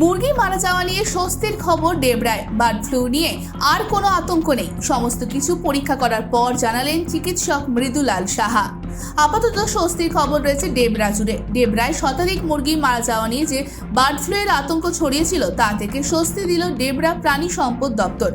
মুরগি মারা যাওয়া নিয়ে স্বস্তির খবর ডেবরায়। বার্ড ফ্লু নিয়ে আর কোনো আতঙ্ক নেই। সমস্ত কিছু পরীক্ষা করার পর জানালেন চিকিৎসক মৃদুলাল সাহা। আপাতত স্বস্তির খবর রয়েছে ডেবরা জুড়ে। ডেবরায় শতাধিক মুরগি মারা যাওয়া নিয়ে যে বার্ড ফ্লু এর আতঙ্ক ছড়িয়েছিল, তা থেকে স্বস্তি দিল ডেবরা প্রাণী সম্পদ দপ্তর।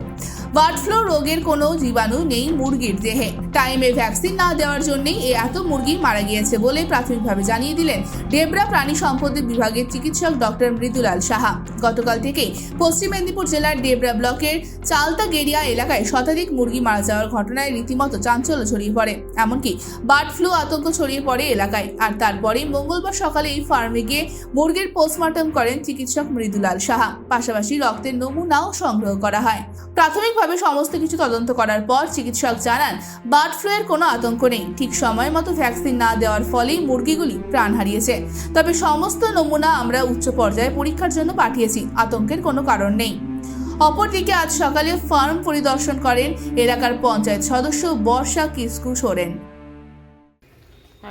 বার্ড ফ্লু রোগের কোনো জীবাণু নেই মুরগির দেহে। টাইমে ভ্যাকসিন না দেওয়ার জন্যই এ এত মুরগি মারা গিয়েছে বলে প্রাথমিকভাবে জানিয়ে দিলেন ডেবরা প্রাণী সম্পদ বিভাগের চিকিৎসক ডক্টর মৃদুলাল সাহা। গতকাল থেকেই পশ্চিম মেদিনীপুর জেলার ডেবরা ব্লকের চালতা গেরিয়া এলাকায় শতাধিক মুরগি মারা যাওয়ার ঘটনায় রীতিমতো চাঞ্চল্য ছড়িয়ে পড়ে। এমনকি বার্ড ফ্লু আতঙ্ক ছড়িয়ে পড়ে এলাকায়। আর তারপরেই মঙ্গলবার সকালে এই ফার্মে গিয়ে মুরগির পোস্টমর্টম করেন চিকিৎসক মৃদুলাল সাহা। পাশাপাশি রক্তের নমুনাও সংগ্রহ করা হয়। প্রাথমিকভাবে সমস্ত কিছু তদন্ত করার পর চিকিৎসক জানান বার্ড ফ্লু এর কোনো আতঙ্ক নেই। ঠিক সময় মতো ভ্যাকসিন না দেওয়ার ফলেই মুরগিগুলি প্রাণ হারিয়েছে। তবে সমস্ত নমুনা আমরা উচ্চ পর্যায়ে পরীক্ষার জন্য পাঠিয়েছি। আতঙ্কের কোনো কারণ নেই। অপরদিকে আজ সকালে ফার্ম পরিদর্শন করেন এলাকার পঞ্চায়েত সদস্য বর্ষা কিসকু সোরেন।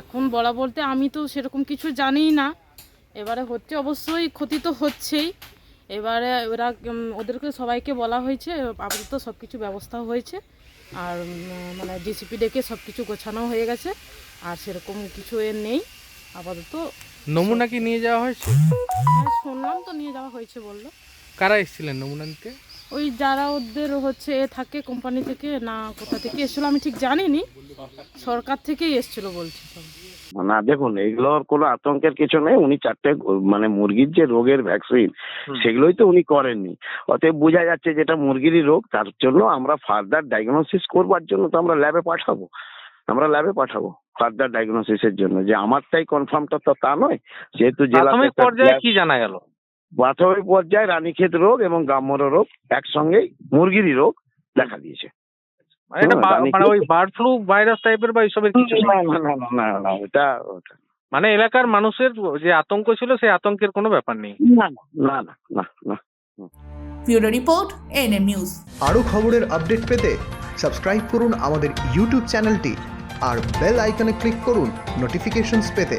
এখন বলা বলতে আমি তো সেরকম কিছু জানিই না। এবারে হচ্ছে অবশ্যই ক্ষতি তো হচ্ছেই। এবারে ওরা ওদেরকে সবাইকে বলা হয়েছে আপাতত সব কিছু ব্যবস্থা হয়েছে আর মানে ডিসিপি ডেকে সব কিছু গোছানো হয়ে গেছে আর সেরকম কিছু এর নেই আপাতত নমুনা কি নিয়ে যাওয়া হয়েছে? হ্যাঁ, শুনলাম তো নিয়ে যাওয়া হয়েছে বলল। কারা এসেছিলেন নমুনা নিতে? ওই যারা ওদের হচ্ছে এ থাকে কোম্পানি থেকে না কোথা থেকে এসেছিল আমি ঠিক জানিনি সরকার থেকেই এসেছিল বলছে সব। না দেখুন এইগুলোর কোনো আতঙ্কের কিছু নেই। উনি চারটে মানে মুরগির যে রোগের ভ্যাকসিন সেগুলোই তো উনি করেননি। অতএব বোঝা যাচ্ছে যেটা মুরগিরই রোগ তার জন্য আমরা ফার্দার ডায়াগনোসিস করবার জন্য তো আমরা ল্যাবে পাঠাবো। আমরা ল্যাবে পাঠাবো ফার্দার ডায়াগনোসিসের জন্য। যে আমারটাই কনফার্মটা তো তা নয় যেহেতু জেলা পর্যায়ে কি জানা গেল? প্রাথমিক পর্যায়ে রানীক্ষেত রোগ এবং গাম্মর রোগ একসঙ্গেই মুরগিরই রোগ দেখা দিয়েছে। মানে এটা মানে ওই বার্ড ফ্লু ভাইরাস টাইপের বা এইসবের কিছু না না। না ওটা- মানে এলাকার মানুষের যে আতঙ্ক ছিল সেই আতঙ্কের কোনো ব্যাপার নেই। না না না না না ব্যুরো রিপোর্ট এনএম নিউজ। আরও খবরের আপডেট পেতে সাবস্ক্রাইব করুন আমাদের ইউটিউব চ্যানেলটি আর বেল আইকনে ক্লিক করুন নোটিফিকেশনস পেতে।